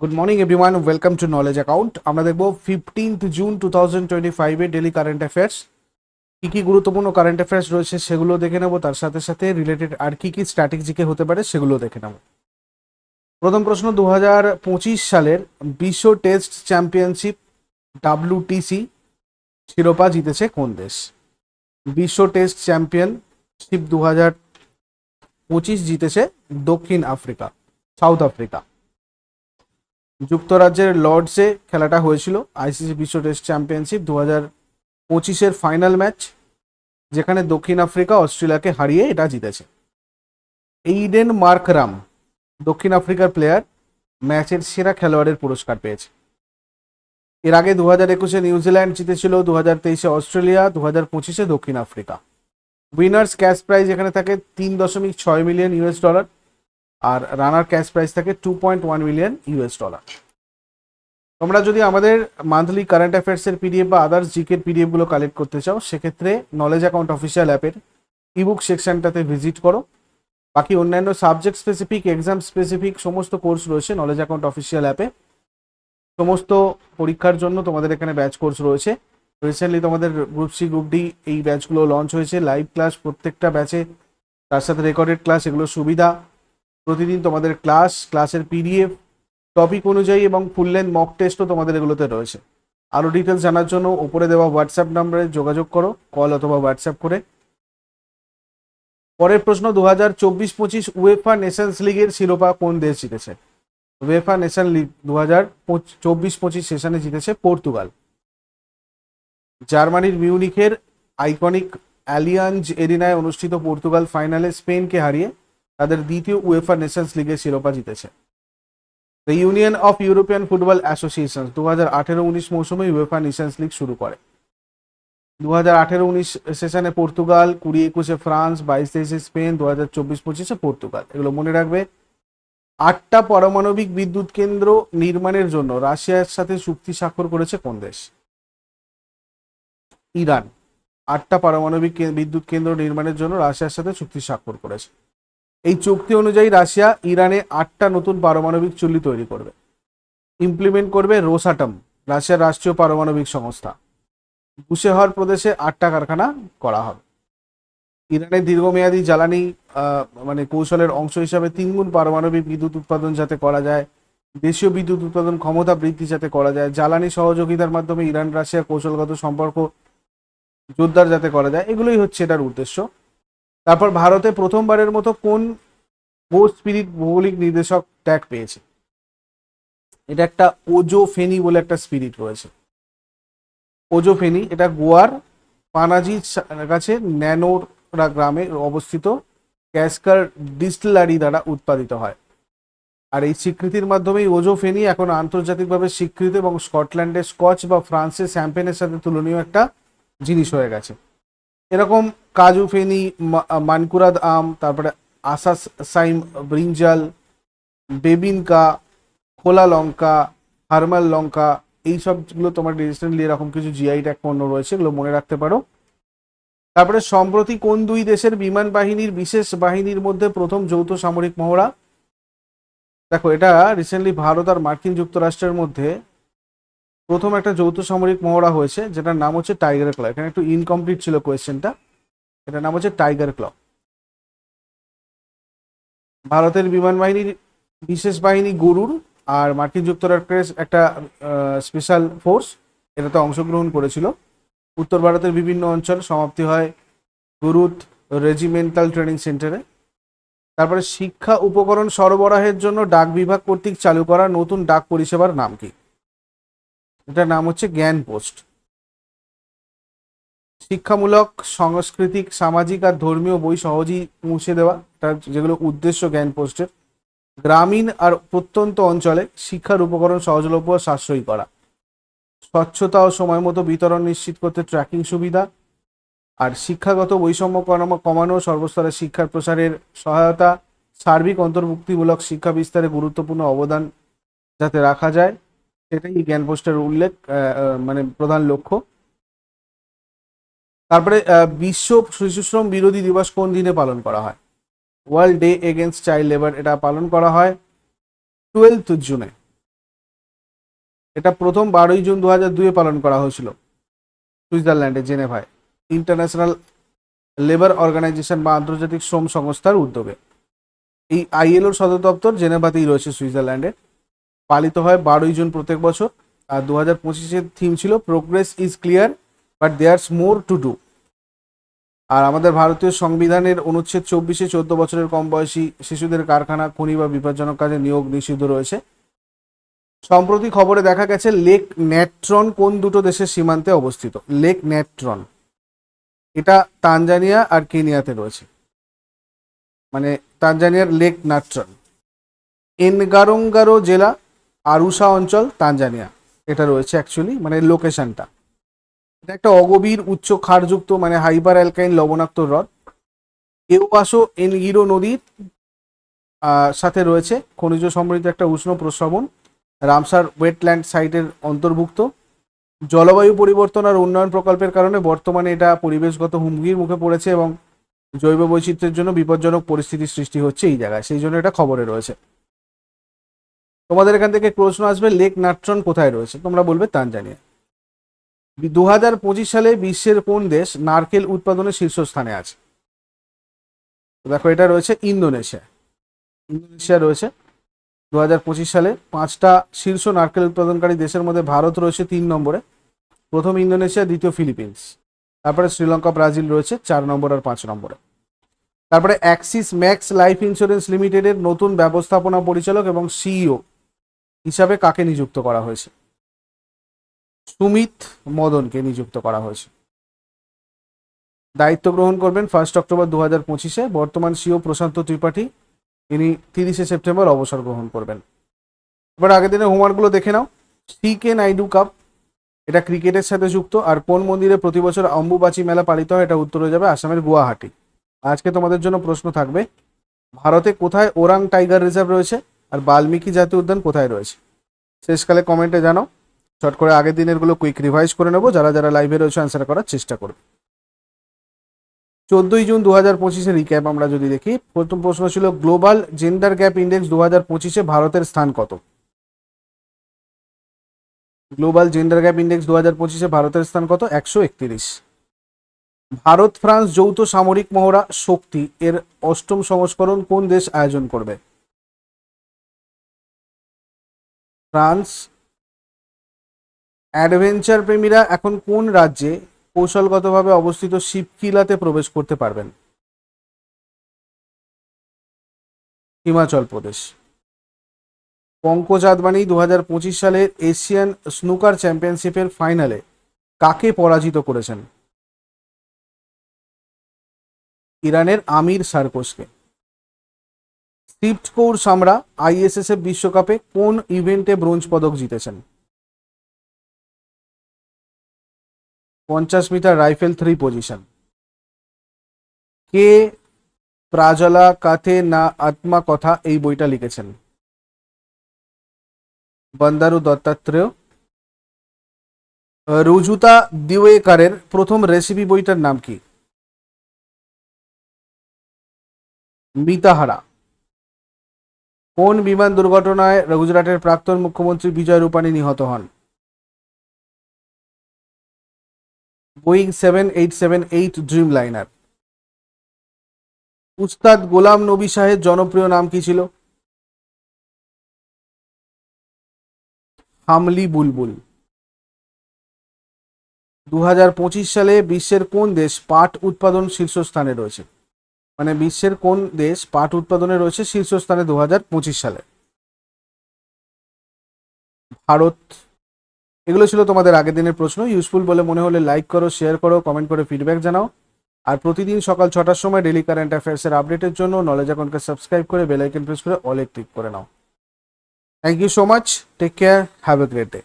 Good morning everyone welcome to knowledge account আমরা দেখব fifteenth June two thousand twenty ফাইভে daily current affairs কী কী গুরুত্বপূর্ণ কারেন্ট অ্যাফেয়ার্স রয়েছে সেগুলো দেখে নেব। তার সাথে সাথে রিলেটেড আর কী কী স্ট্র্যাটেজিকে হতে পারে সেগুলো দেখে নেব। প্রথম প্রশ্ন দু হাজার পঁচিশ সালের বিশ্ব টেস্ট চ্যাম্পিয়নশিপ ডাব্লিউটিসি শিরোপা জিতেছে কোন দেশ? বিশ্ব টেস্ট চ্যাম্পিয়নশিপ দু হাজার পঁচিশ জিতেছে দক্ষিণ আফ্রিকা সাউথ আফ্রিকা যুক্তরাজ্যের লর্ডসে খেলাটা হয়েছিল, আইসিসি বিশ্ব টেস্ট চ্যাম্পিয়নশিপ দু হাজার পঁচিশের ফাইনাল ম্যাচ, যেখানে দক্ষিণ আফ্রিকা অস্ট্রেলিয়াকে হারিয়ে এটা জিতেছে। এইডেন মার্করাম, দক্ষিণ আফ্রিকার প্লেয়ার, ম্যাচের সেরা খেলোয়াড়ের পুরস্কার পেয়েছে। এর আগে দু হাজার একুশে নিউজিল্যান্ড জিতেছিল, দু হাজার তেইশে অস্ট্রেলিয়া, দু হাজার পঁচিশে দক্ষিণ আফ্রিকা। উইনার্স ক্যাশ প্রাইজ এখানে থাকে তিন দশমিক ছয় মিলিয়ন ইউএস ডলার। আর রানার ক্যাশ প্রাইস থাকে two point one million US dollar তোমরা যদি আমাদের মান্থলি কারেন্ট অ্যাফেয়ার্সের পিডিএফ বা আদার্স জিকের পিডিএফগুলো কালেক্ট করতে চাও, সেক্ষেত্রে নলেজ অ্যাকাউন্ট অফিসিয়াল অ্যাপের ইবুক সেকশনটাতে ভিজিট করো। বাকি অন্যান্য সাবজেক্ট স্পেসিফিক এক্সাম স্পেসিফিক সমস্ত কোর্স রয়েছে নলেজ অ্যাকাউন্ট অফিসিয়াল অ্যাপে সমস্ত পরীক্ষার জন্য তোমাদের এখানে ব্যাচ কোর্স রয়েছে। রিসেন্টলি তোমাদের গ্রুপ সি গ্রুপ ডি এই ব্যাচগুলো লঞ্চ হয়েছে। লাইভ ক্লাস প্রত্যেকটা ব্যাচে তার সাথে রেকর্ডেড ক্লাস এগুলো সুবিধা। প্রতিদিন তোমাদের ক্লাস, ক্লাসের পিডিএফ টপিক অনুযায়ী এবং ফুল লেন্থ মক টেস্টও তোমাদের এগুলোতে রয়েছে। আরও ডিটেলস জানার জন্য ওপরে দেওয়া হোয়াটসঅ্যাপ নাম্বারে যোগাযোগ করো কল অথবা হোয়াটসঅ্যাপ করে। পরের প্রশ্ন দু হাজার চব্বিশ পঁচিশ উয়েফা নেশনস লিগের শিরোপা কোন দেশ জিতেছে? উয়েফা নেশন লিগ দু হাজার চব্বিশ পঁচিশ সেশনে জিতেছে পর্তুগাল। জার্মানির মিউনিখের আইকনিক অ্যালিয়াঞ্জ এরিনায় অনুষ্ঠিত পর্তুগাল ফাইনালে স্পেনকে হারিয়ে তাদের দ্বিতীয় উয়েফা নেশনস লিগের শিরোপা জিতেছে। The union of European football association দু হাজার আঠেরো উনিশ মৌসুমে উয়েফা নেশনস লিগ শুরু করে। দু হাজার আঠেরো উনিশ সেশনে পর্তুগাল, কুড়ি একুশে ফ্রান্স, বাইশ তেইশে স্পেন দু হাজার চব্বিশ পঁচিশে পর্তুগাল। এগুলো মনে রাখবে, আটটা পারমাণবিক বিদ্যুৎ কেন্দ্র নির্মাণের জন্য রাশিয়ার সাথে চুক্তি স্বাক্ষর করেছে কোন দেশ? ইরান, আটটা পারমাণবিক বিদ্যুৎ কেন্দ্র নির্মাণের জন্য রাশিয়ার সাথে চুক্তি স্বাক্ষর করেছে। এই চুক্তি অনুযায়ী রাশিয়া ইরানে আটটা নতুন পারমাণবিক চুল্লি তৈরি করবে। ইমপ্লিমেন্ট করবে রোসাটম, রাশিয়ার রাষ্ট্রীয় পারমাণবিক সংস্থা। বুশেহর প্রদেশে আটটা কারখানা করা হবে। ইরানের দীর্ঘমেয়াদী জ্বালানি মানে কৌশলের অংশ হিসাবে তিনগুণ পারমাণবিক বিদ্যুৎ উৎপাদন যাতে করা যায়, দেশীয় বিদ্যুৎ উৎপাদন ক্ষমতা বৃদ্ধি যাতে করা যায়, জ্বালানি সহযোগিতার মাধ্যমে ইরান রাশিয়া কৌশলগত সম্পর্ক জোরদার যাতে করা যায়, এগুলোই হচ্ছে এটার উদ্দেশ্য। তারপর ভারতে প্রথমবারের মতো কোন গো স্পিরিট ভৌগোলিক নির্দেশক ট্যাগ পেয়েছে? এটা একটা ওজো ফেনি বলে একটা স্পিরিট রয়েছে। ওজো ফেনি এটা গোয়ার পানাজির কাছে ন্যানোরা গ্রামে অবস্থিত ক্যাসকার ডিস্টিলারি দ্বারা উৎপাদিত হয়। আর এই স্বীকৃতির মাধ্যমেই ওজো ফেনি এখন আন্তর্জাতিকভাবে স্বীকৃত এবং স্কটল্যান্ডের স্কচ বা ফ্রান্সের স্যাম্পেনের সাথে তুলনীয় একটা জিনিস হয়ে গেছে। এরকম কাজু ফেনি মানকুরাদ আম, তারপরে আসাস সাইম ব্রিঞ্জাল, বেবিনকা, খোলা লঙ্কা, হারমাল লঙ্কা এই সবগুলো তোমার রিসেন্টলি এরকম কিছু জিআই ট্যাগ পণ্য রয়েছে, এগুলো মনে রাখতে পারো। তারপরে সম্প্রতি কোন দুই দেশের বিমান বাহিনীর বিশেষ বাহিনীর মধ্যে প্রথম যৌথ সামরিক মহড়া? দেখো, এটা রিসেন্টলি ভারত আর মার্কিন যুক্তরাষ্ট্রের মধ্যে প্রথম একটা যৌথ সামরিক মহড়া হয়েছে, যেটার নাম হচ্ছে টাইগার ক্ল এখানে একটু ইনকমপ্লিট ছিল কোয়েশ্চেনটা এটার নাম হচ্ছে টাইগার ক্ল ভারতের বিমান বাহিনীর বিশেষ বাহিনী গরুর আর মার্কিন যুক্তরাষ্ট্রের একটা স্পেশাল ফোর্স এটাতে অংশগ্রহণ করেছিল। উত্তর ভারতের বিভিন্ন অঞ্চল সমাপ্তি হয় গুরুত রেজিমেন্টাল ট্রেনিং সেন্টারে তারপরে শিক্ষা উপকরণ সরবরাহের জন্য ডাক বিভাগ কর্তৃক চালু করা নতুন ডাক পরিষেবার নাম কি? এটার নাম হচ্ছে জ্ঞান পোস্ট। শিক্ষামূলক, সাংস্কৃতিক, সামাজিক আর ধর্মীয় বই সহজেই পৌঁছে দেওয়া, এটা যেগুলো উদ্দেশ্য জ্ঞান পোস্টের। গ্রামীণ আর প্রত্যন্ত অঞ্চলে শিক্ষার উপকরণ সহজলভ্য সাশ্রয়ী করা। স্বচ্ছতা ও সময় মতো বিতরণ নিশ্চিত করতে ট্র্যাকিং সুবিধা। আর শিক্ষাগত বৈষম্য কমানো- সর্বস্তরের শিক্ষার প্রসারের সহায়তা, সার্বিক অন্তর্ভুক্তিমূলক শিক্ষা বিস্তারে গুরুত্বপূর্ণ অবদান যাতে রাখা যায়। সেটাই জ্ঞান পোস্টের উল্লেখ মানে প্রধান লক্ষ্য। তারপরে বিশ্ব শিশুশ্রম বিরোধী দিবস কোন দিনে পালন করা হয়? World day against child labour এটা পালন করা হয় টুয়েলথ জুনে এটা প্রথম বারোই জুন দু হাজার দুয়ে পালন করা হয়েছিল সুইজারল্যান্ডে, জেনেভায়। ইন্টারন্যাশনাল লেবার অর্গানাইজেশন বা আন্তর্জাতিক শ্রম সংস্থার উদ্যোগে। এই আইএলওর সদর দপ্তর জেনেভাতেই রয়েছে সুইজারল্যান্ডে পালিত হয় বারোই জুন প্রত্যেক বছর। আর দু হাজার পঁচিশের থিম ছিল progress is clear but there's more to do আর আমাদের ভারতীয় সংবিধানের অনুচ্ছেদ চব্বিশে চোদ্দ বছরের কম বয়সী শিশুদের কারখানা, খনি বা বিপজ্জনক কাজে নিয়োগ নিষিদ্ধ রয়েছে। সম্প্রতি খবরে দেখা গেছে লেক ন্যাট্রন কোন দুটো দেশের সীমান্তে অবস্থিত? লেক ন্যাট্রন এটা তানজানিয়া আর কেনিয়াতে রয়েছে। মানে তানজানিয়ার লেক নাট্রন এনগারোঙ্গারো জেলা আরুসা অঞ্চল, তানজানিয়া। এটা রয়েছে অ্যাকচুয়ালি মানে লোকেশনটা এটা একটা অগভীর, উচ্চ ক্ষারযুক্ত মানে হাইবার অ্যালকাইন লবণাক্ত হ্রদ। এওয়াসো এনগিরো নদীর সাথে রয়েছে খনিজ সমৃদ্ধ একটা উষ্ণ প্রস্রবণ, রামসার ওয়েটল্যান্ড সাইটের অন্তর্ভুক্ত। জলবায়ু পরিবর্তন আর উন্নয়ন প্রকল্পের কারণে বর্তমানে এটা পরিবেশগত হুমকির মুখে পড়েছে এবং জৈব বৈচিত্র্যের জন্য বিপজ্জনক পরিস্থিতির সৃষ্টি হচ্ছে এই জায়গায়। সেই জন্য এটা খবরে রয়েছে। তোমাদের এখান থেকে প্রশ্ন আসবে লেক নাট্রন কোথায় রয়েছে? তোমরা বলবে তানজানিয়া দু হাজার পঁচিশ সালে বিশ্বের কোন দেশ নারকেল উৎপাদনে শীর্ষস্থানে আছে? দেখো, এটা রয়েছে ইন্দোনেশিয়া। ইন্দোনেশিয়া রয়েছে। দু হাজার পঁচিশ সালে পাঁচটা শীর্ষ নারকেল উৎপাদনকারী দেশের মধ্যে ভারত রয়েছে তিন নম্বরে। প্রথম ইন্দোনেশিয়া, দ্বিতীয় ফিলিপিন্স। তারপরে শ্রীলঙ্কা, ব্রাজিল রয়েছে চার নম্বর আর পাঁচ নম্বরে। তারপরে অ্যাক্সিস ম্যাক্স লাইফ ইন্স্যুরেন্স লিমিটেডের নতুন ব্যবস্থাপনা পরিচালক এবং সিইও হিসাবে কাকে নিযুক্ত করা হয়েছে? সুমিত মদনকে নিযুক্ত করা হয়েছে। দায়িত্ব গ্রহণ করবেন ফার্স্ট অক্টোবর দু হাজার পঁচিশে। বর্তমান সিও প্রশান্ত ত্রিপাঠী তিনি তিরিশে সেপ্টেম্বর অবসর গ্রহণ করবেন। এবার আগের দিনের হোমওয়ার্কগুলো দেখে নাও। সি কে নাইডু কাপ এটা ক্রিকেটের সাথে যুক্ত, আর কোন মন্দিরে প্রতি বছর অম্বুবাচী মেলা পালিত হয় এটা উত্তরে যাবে আসামের গুয়াহাটি। আজকে তোমাদের জন্য প্রশ্ন থাকবে, ভারতে কোথায় ওরাং টাইগার রিজার্ভ রয়েছে? আর বাল্মীকি জাতীয় উদ্যান কোথায় রয়েছে? শেষকালে কমেন্টে জানাও। চট করে আগের দিনেরগুলো কুইক রিভাইজ করে নেব। যারা যারা লাইভে রয়েছে অ্যান্সার করার চেষ্টা করবে। চোদ্দই জুন দু হাজার পঁচিশে রিক্যাপ আমরা যদি দেখি, প্রথম প্রশ্ন ছিল গ্লোবাল জেন্ডার গ্যাপ ইন্ডেক্স দু হাজার পঁচিশে ভারতের স্থান কত? গ্লোবাল জেন্ডার গ্যাপ ইন্ডেক্স দু হাজার পঁচিশে ভারতের স্থান কত? একশো একত্রিশ। ভারত, ফ্রান্স, যৌথ সামরিক মহড়া শক্তি এর অষ্টম সংস্করণ কোন দেশ আয়োজন করবে? ফ্রান্স অ্যাডভেঞ্চার প্রেমীরা এখন কোন রাজ্যে কৌশলগতভাবে অবস্থিত শিবকিলাতে প্রবেশ করতে পারবেন? হিমাচল প্রদেশ। পঙ্কজ আদবানি দু হাজার পঁচিশ সালের এশিয়ান স্নুকার চ্যাম্পিয়নশিপের ফাইনালে কাকে পরাজিত করেছেন? ইরানের আমির সার্কোসকে স্ক্রিপ্ট কৌর সামরা আইএসএসএফ বিশ্বকাপে কোন ইভেন্টে ব্রোঞ্জ পদক জিতেছেন? পঞ্চাশ মিটার রাইফেল থ্রি পজিশন কে প্রাজলা কাথে না আত্মা কথা এই বইটা লিখেছেন? বন্দারু দত্তাত্রেয়। রুজুতা দিওয়েকারের প্রথম রেসিপি বইটার নাম কি? মিতাহারা। কোন বিমান দুর্ঘটনায় গুজরাটের প্রাক্তন মুখ্যমন্ত্রী বিজয় রূপানী নিহত হন? Boeing seven eight seven eight dreamliner Ustad Ghulam Nabi শাহের জনপ্রিয় নাম কি ছিল? হামলি বুলবুল। দু হাজার পঁচিশ সালে বিশ্বের কোন দেশ পাট উৎপাদন শীর্ষস্থানে রয়েছে? মানে বিশ্বের কোন দেশ পাট উৎপাদনে রয়েছে শীর্ষস্থানে দু হাজার পঁচিশ সালে? ভারত। এগুলো ছিল তোমাদের আগের দিনের প্রশ্ন। ইউজফুল বলে মনে হলে লাইক করো শেয়ার করো কমেন্ট করে ফিডব্যাক জানাও। আর প্রতিদিন সকাল ছটার সময় ডেলি কারেন্ট অ্যাফেয়ার্সের আপডেটের জন্য নলেজ অ্যাকাউন্টকে সাবস্ক্রাইব করে বেল আইকন প্রেস করে অলে ক্লিক করে নাও। Thank you so much take care have a great day